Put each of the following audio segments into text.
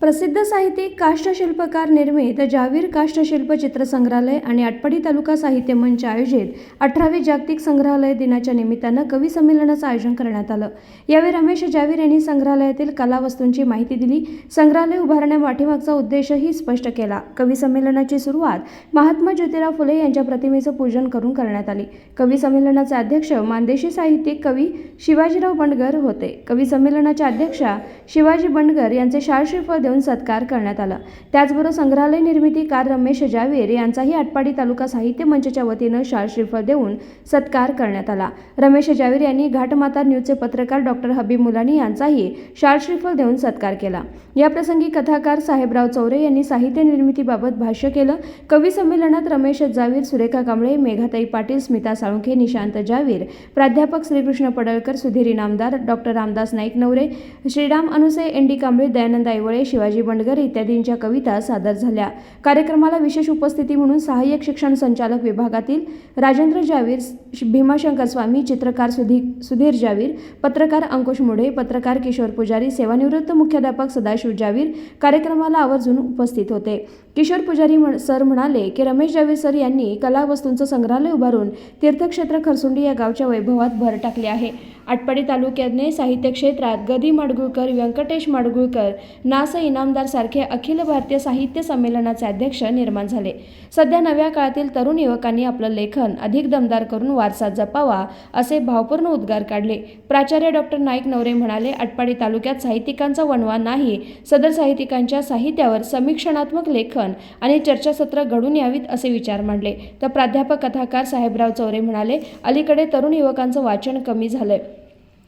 प्रसिद्ध साहित्यिक काष्ठशिल्पकार निर्मित जावीर काष्ठशिल्प चित्रसंग्रहालय आणि आटपाडी तालुका साहित्य मंच आयोजित अठरावे जागतिक संग्रहालय दिनाच्या निमित्तानं कवी संमेलनाचं आयोजन करण्यात आलं. यावेळी रमेश जावीर यांनी संग्रहालयातील कलावस्तूंची माहिती दिली. संग्रहालय उभारण्या पाठीमागचा उद्देशही स्पष्ट केला. कवी संमेलनाची सुरुवात महात्मा ज्योतिराव फुले यांच्या प्रतिमेचं पूजन करून करण्यात आली. कवी संमेलनाचे अध्यक्ष मानदेशी साहित्यिक कवी शिवाजीराव बंडगर होते. कवी संमेलनाच्या अध्यक्षा शिवाजी बंडगर यांचे शाळश्रीफळ देऊन सत्कार करण्यात आला. त्याचबरोबर संग्रहालय निर्मितीकार रमेश जावेर यांचाही आटपाडी तालुका साहित्य मंचच्या वतीनं शाळश्रीफळ देऊन सत्कार करण्यात आला. रमेश जावेर यांनी घाटमाता न्यूजचे पत्रकार डॉक्टर हबीब मुलानी यांचाही शाळश्रीफळ देऊन सत्कार केला. याप्रसंगी कथाकार साहेबराव चौरे यांनी साहित्य निर्मितीबाबत भाष्य केलं. कवी संमेलनात रमेश जावीर सुरेखा कांबळे मेघाताई पाटील स्मिता साळुंखे निशांत जावीर प्राध्यापक Shrikrishna Padalkar Sudhir Inamdar doctor Ramdas Naik Navare Shriram Anuse N D Kamble Dayanand Aivale Shivaji Bandgar इत्यादींच्या कविता सादर झाल्या. कार्यक्रमाला विशेष उपस्थिती म्हणून सहाय्यक शिक्षण संचालक विभागातील राजेंद्र जावीर भीमाशंकर स्वामी चित्रकार सुधी सुधीर जावीर पत्रकार अंकुश मुढे पत्रकार किशोर पुजारी सेवानिवृत्त मुख्याध्यापक सदाशिव जावीर कार्यक्रमाला आवर्जून उपस्थित होते. किशोर पुजारी सर म्हणाले की रमेश जावीर सर यांनी कलावस्तूंचं संग्रहालय उभारून तीर्थक्षेत्र खरसुंडी या गावच्या वैभवात भर टाकली आहे. आटपाडी तालुक्याने साहित्य क्षेत्रात गदी माडगुळकर व्यंकटेश माडगुळकर नास इनामदारसारखे इनामदार सारखे अखिल भारतीय साहित्य संमेलनाचे अध्यक्ष निर्माण झाले. सध्या नव्या काळातील तरुण युवकांनी आपलं लेखन अधिक दमदार करून वारसा जपावा असे भावपूर्ण उद्गार काढले. प्राचार्य डॉक्टर नाईक नवरे म्हणाले अटपाडी तालुक्यात साहित्यिकांचा वणवा नाही सदर साहित्यिकांच्या साहित्यावर समीक्षणात्मक लेखन आणि चर्चासत्र घडून यावीत असे विचार मांडले. तर प्राध्यापक कथाकार साहेबराव चौरे म्हणाले अलीकडे तरुण युवकांचं वाचन कमी झालंय.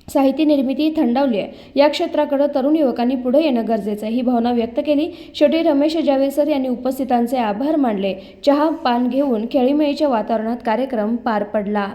साहित्य निर्मिती थंडावली आहे. या क्षेत्राकडे तरुण युवकांनी पुढे येणं गरजेचं आहे. ही भावना व्यक्त केली. शेवटी रमेश जावेसर यांनी उपस्थितांचे आभार मानले. चहा पान घेऊन खेळीमेळीच्या वातावरणात कार्यक्रम पार पडला.